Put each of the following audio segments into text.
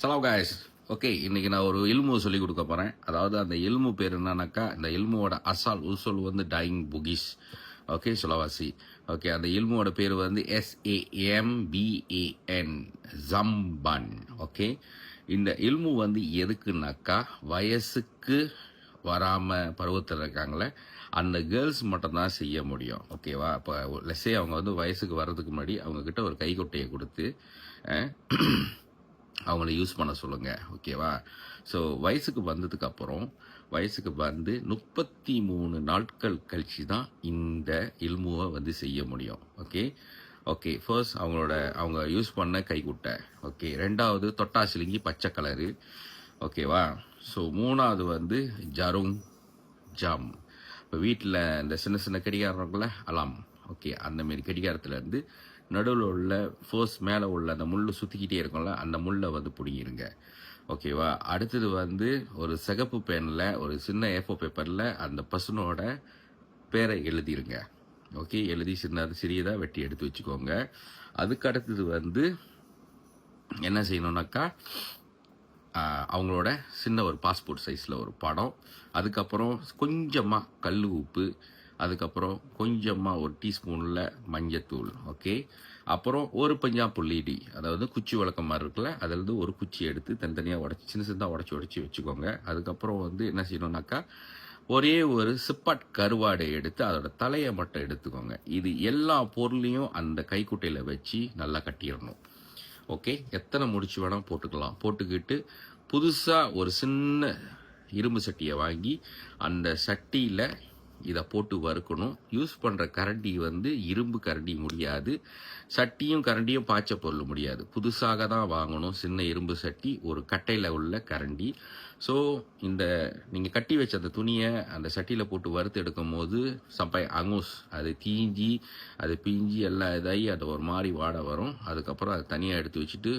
சலாம் guys okay இன்னைக்கு நான் ஒரு எலும்பு சொல்லிக் கொடுக்க போறேன். அதாவது அந்த எலும்பு பேர் என்னன்னாக்கா இந்த எலும்போட அசால் உசோல் வந்து டைங் புகிஷ் ஓகே சுலவாசி ஓகே அந்த எலும்போட பேர் வந்து எஸ்ஏஎம்பிஏஎன் ஜம்பன் ஓகே இந்த எலும்பு வந்து எதுக்குன்னாக்கா வயசுக்கு வராமல் பருவத்தில் இருக்காங்களே அந்த கேர்ள்ஸ் மட்டும்தான் செய்ய முடியும். ஓகேவா இப்போ லெஸ்ஸே அவங்க வந்து வயசுக்கு வர்றதுக்கு முன்னாடி அவங்கக்கிட்ட ஒரு கைக்குட்டையை கொடுத்து அவங்கள யூஸ் பண்ண சொல்லுங்கள் ஓகேவா ஸோ வயசுக்கு வந்ததுக்கப்புறம் வயசுக்கு வந்து முப்பத்தி மூணு நாட்கள் கழிச்சு தான் இந்த இல்முவை வந்து செய்ய முடியும் ஓகே ஓகே ஃபர்ஸ்ட் அவங்களோட அவங்க யூஸ் பண்ண கைக்குட்டை ஓகே ரெண்டாவது தொட்டாசிலிங்கி பச்சை கலரு ஓகேவா ஸோ மூணாவது வந்து ஜருங் ஜாம். இப்போ வீட்டில் இந்த சின்ன சின்ன கடிகாரம் இருக்குல்ல அலாம் ஓகே அந்தமாரி கடிகாரத்துலேருந்து நடுவில் உள்ள ஃபோர்ஸ் மேலே உள்ள அந்த முள் சுற்றிக்கிட்டே இருக்கும்ல அந்த முள்ளை வந்து பிடிங்கிருங்க. ஓகேவா அடுத்தது வந்து ஒரு சிகப்பு பேனில் ஒரு சின்ன ஏஃபோ பேப்பரில் அந்த பசுனோட பேரை எழுதிருங்க. ஓகே எழுதி சின்னது சிறியதாக வெட்டி எடுத்து வச்சுக்கோங்க. அதுக்கு அடுத்தது வந்து என்ன செய்யணும்னாக்கா அவங்களோட சின்ன ஒரு பாஸ்போர்ட் சைஸில் ஒரு படம். அதுக்கப்புறம் கொஞ்சமாக கல் உப்பு அதுக்கப்புறம் கொஞ்சமாக ஒரு டீஸ்பூனில் மஞ்சத்தூள் ஓகே அப்புறம் ஒரு பஞ்சா புள்ளிடி அதாவது குச்சி விளக்கம் மாதிரி இருக்குல்ல அதிலேருந்து ஒரு குச்சி எடுத்து தனித்தனியாக உடச்சி சின்ன சின்னதாக உடச்சி உடச்சி வச்சுக்கோங்க. அதுக்கப்புறம் வந்து என்ன செய்யணும்னாக்கா ஒரே ஒரு சிப்பாட் கருவாடை எடுத்து அதோட தலையை மட்டும் எடுத்துக்கோங்க. இது எல்லா பொருளையும் அந்த கைக்குட்டையில் வச்சு நல்லா கட்டிடணும். ஓகே எத்தனை முடிச்சு வேணால் போட்டுக்கலாம். போட்டுக்கிட்டு புதுசாக ஒரு சின்ன இரும்பு சட்டியை வாங்கி அந்த சட்டியில் இதை போட்டு வறுக்கணும். யூஸ் பண்ணுற கரண்டி வந்து இரும்பு கரண்டி முடியாது. சட்டியும் கரண்டியும் பாய்ச்ச பொருள் முடியாது. புதுசாக தான் வாங்கணும். சின்ன இரும்பு சட்டி ஒரு கட்டையில் உள்ள கரண்டி. ஸோ இந்த நீங்கள் கட்டி வச்ச அந்த துணியை அந்த சட்டியில் போட்டு வறுத்து எடுக்கும் போது சப்பை அங்கூஸ் அது தீஞ்சி அது பிஞ்சி எல்லாம் இதாகி அது ஒரு மாதிரி வாட வரும். அதுக்கப்புறம் அதை தனியாக எடுத்து வச்சுட்டு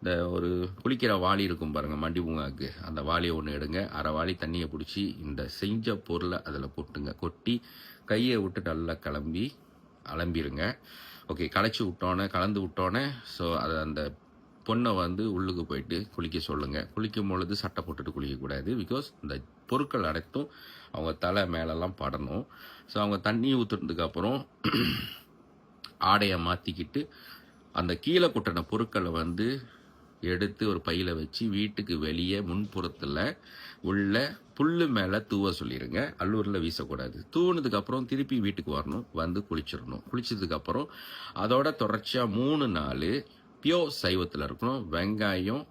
இந்த ஒரு குளிக்கிற வாளி இருக்கும் பாருங்கள் மண்டி பூங்காக்கு அந்த வாளியை ஒன்று எடுங்க. அரை வாளி தண்ணியை பிடிச்சி இந்த செஞ்ச பொருளை அதில் போட்டுங்க. கொட்டி கையை விட்டு நல்லா கிளம்பி அலம்பிடுங்க ஓகே களைச்சி விட்டோன்னே கலந்து விட்டோன்னே ஸோ அதை அந்த பொண்ணை வந்து உள்ளுக்கு போயிட்டு குளிக்க சொல்லுங்கள் குளிக்கும் பொழுது சட்டை போட்டுட்டு குளிக்கக்கூடாது பிகாஸ் இந்த பொருட்கள் அனைத்தும் அவங்க தலை மேலெல்லாம் படணும். ஸோ அவங்க தண்ணி ஊற்றுனதுக்கப்புறம் ஆடையை மாற்றிக்கிட்டு அந்த கீழே கொட்டின பொருட்களை வந்து எடுத்து ஒரு பையில் வச்சு வீட்டுக்கு வெளியே முன்புறத்தில் உள்ள புல்லு மேலே தூவ சொல்லிடுங்க அல்லூரில் வீசக்கூடாது. தூவுனதுக்கு அப்புறம் திருப்பி வீட்டுக்கு வரணும். வந்து குளிச்சிடணும். குளிச்சதுக்கப்புறம் அதோட தொடர்ச்சியாக மூணு நாள் பியோ சைவத்தில் இருக்கணும். வெங்காயம்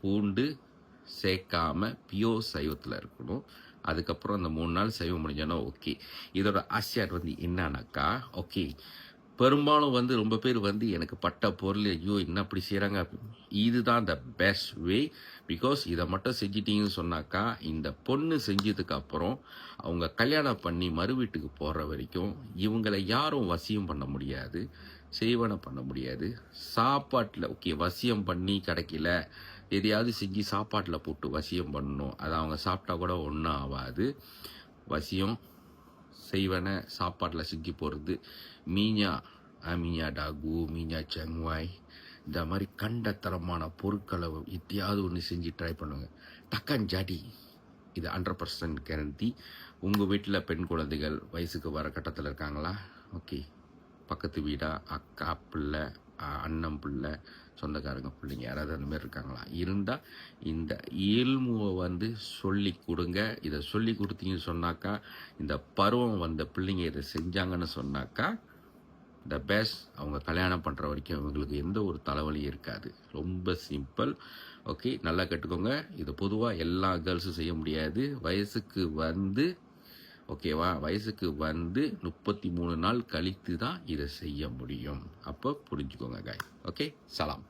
பூண்டு சேர்க்காமல் பியோ சைவத்தில் இருக்கணும். அதுக்கப்புறம் அந்த மூணு நாள் சைவம் முடிஞ்சோன்னா ஓகே. இதோட ஆசியார் வந்து என்னன்னாக்கா ஓகே. பெரும்பாலும் வந்து ரொம்ப பேர் வந்து எனக்கு பட்ட பொருள் ஐயோ என்ன அப்படி செய்கிறாங்க இதுதான் த பெஸ்ட் வே பிகாஸ் இதை மட்டும் செஞ்சிட்டீங்கன்னு சொன்னாக்கா இந்த பொண்ணு செஞ்சதுக்கு அப்புறம் அவங்க கல்யாணம் பண்ணி மறு வீட்டுக்கு போகிற வரைக்கும் இவங்களை யாரும் வசியம் பண்ண முடியாது செய்வனை பண்ண முடியாது. சாப்பாட்டில் ஓகே வசியம் பண்ணி கிடைக்கல. எதையாவது செஞ்சு சாப்பாட்டில் போட்டு வசியம் பண்ணணும். அது அவங்க சாப்பிட்டா கூட ஒன்றும் ஆகாது. வசியம் செய்வன சாப்பாட்டில் செஞ்சு போகிறது மீஞ்சா மீஞ்சா டாகு மீஞ்சா செங்வாய் இந்த மாதிரி கண்டத்தரமான பொருட்களை எத்தையாவது ஒன்று செஞ்சு ட்ரை பண்ணுங்க. டக்கன் ஜாடி இது ஹண்ட்ரட் பர்சன்ட் கேரண்டி உங்கள் வீட்டில் பெண் குழந்தைகள் வயசுக்கு வர கட்டத்தில் இருக்காங்களா? ஓகே பக்கத்து வீடாக அக்கா பிள்ளை அண்ணன் பிள்ளை சொந்தக்காரங்க பிள்ளைங்க யாராவது அந்த மாதிரி இருக்காங்களா? இருந்தால் இந்த இயல்முவை வந்து சொல்லி கொடுங்க. இதை சொல்லி கொடுத்தீங்கன்னு சொன்னாக்கா இந்த பருவம் வந்த பிள்ளைங்க இதை செஞ்சாங்கன்னு சொன்னாக்கா த பெஸ்ட் அவங்க கல்யாணம் பண்ணுற வரைக்கும் அவங்களுக்கு எந்த ஒரு தலைவலியும் இருக்காது. ரொம்ப சிம்பிள் ஓகே நல்லா கற்றுக்கோங்க இது பொதுவாக எல்லா கேர்ள்ஸும் செய்ய முடியாது. வயசுக்கு வந்து ஓகேவா வயசுக்கு வந்து முப்பத்தி மூணு நாள் கழித்து தான் இதை செய்ய முடியும். அப்போ புரிஞ்சுக்கோங்க காய் ஓகே சலாம்.